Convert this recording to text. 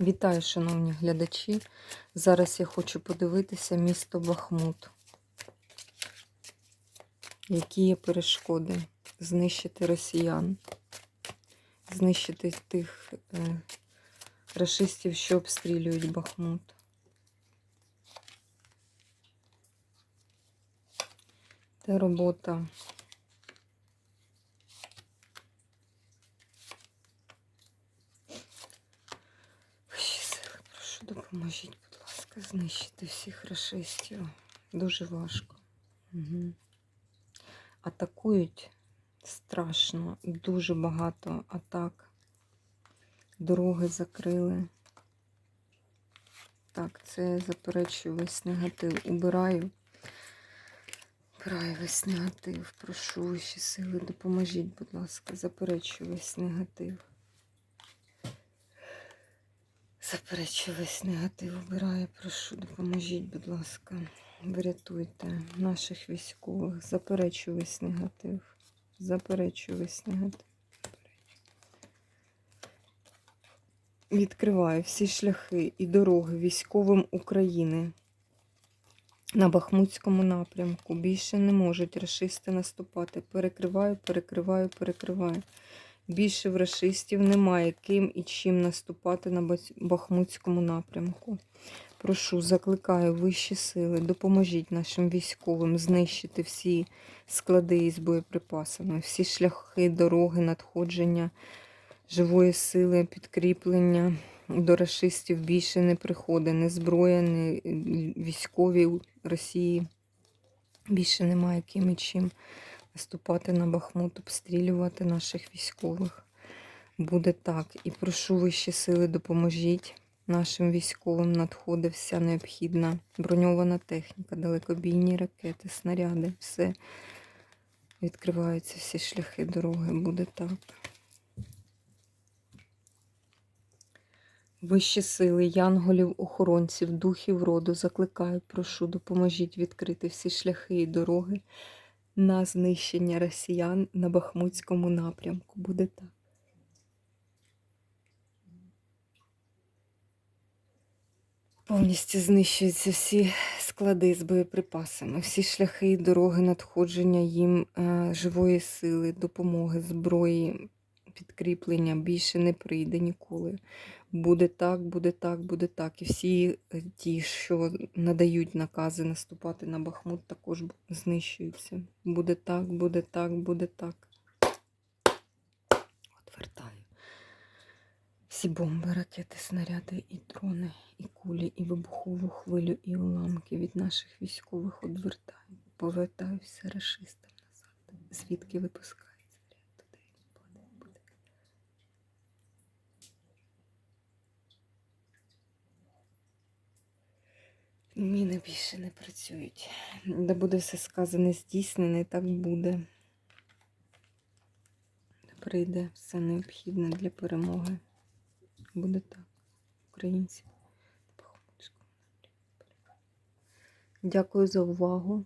Вітаю, шановні глядачі. Зараз я хочу подивитися місто Бахмут. Які є перешкоди? Знищити росіян, знищити тих е, рашистів, що обстрілюють Бахмут. Це робота. Вищі сили, прошу, допоможіть, будь ласка, знищити всіх рашистів. Дуже важко. Угу. Атакують страшно, дуже багато атак. Дороги закрили. Так, це я заперечую весь негатив. Убираю. Убираю весь негатив. Прошу вищі сили, допоможіть, будь ласка, заперечую весь негатив. Заперечую весь негатив, обираю, прошу, допоможіть, будь ласка, врятуйте наших військових. Заперечую весь негатив. Заперечую весь негатив. Відкриваю всі шляхи і дороги військовим України на Бахмутському напрямку. Більше не можуть рашисти наступати. Перекриваю, перекриваю, перекриваю. Більше в рашистів немає ким і чим наступати на Бахмутському напрямку. Прошу, закликаю вищі сили, допоможіть нашим військовим знищити всі склади із боєприпасами, всі шляхи, дороги, надходження живої сили, підкріплення. До рашистів більше не приходить, не зброя, не військові Росії. Більше немає ким і чим наступати на Бахмут, обстрілювати наших військових. Буде так. І прошу вищі сили, допоможіть нашим військовим. Надходить вся необхідна броньована техніка, далекобійні ракети, снаряди, все. Відкриваються всі шляхи дороги. Буде так. Вищі сили, янголів, охоронців, духів роду закликаю, прошу, допоможіть відкрити всі шляхи і дороги на знищення росіян на Бахмутському напрямку. Буде так. Повністю знищуються всі склади з боєприпасами, всі шляхи і дороги надходження їм е, живої сили, допомоги, зброї, підкріплення більше не прийде ніколи. Буде так, буде так, буде так. І всі е, ті, що надають накази наступати на Бахмут, також знищуються. Буде так, буде так, буде так. Отвертаю. Всі бомби, ракети, снаряди, і дрони, і кулі, і вибухову хвилю, і уламки від наших військових одвертаю. Повертаю все рашистам назад. Звідки випускаю? Міни більше не працюють. Де буде все сказане, здійснене, так буде. Прийде все необхідне для перемоги. Буде так. Українці. Дякую за увагу.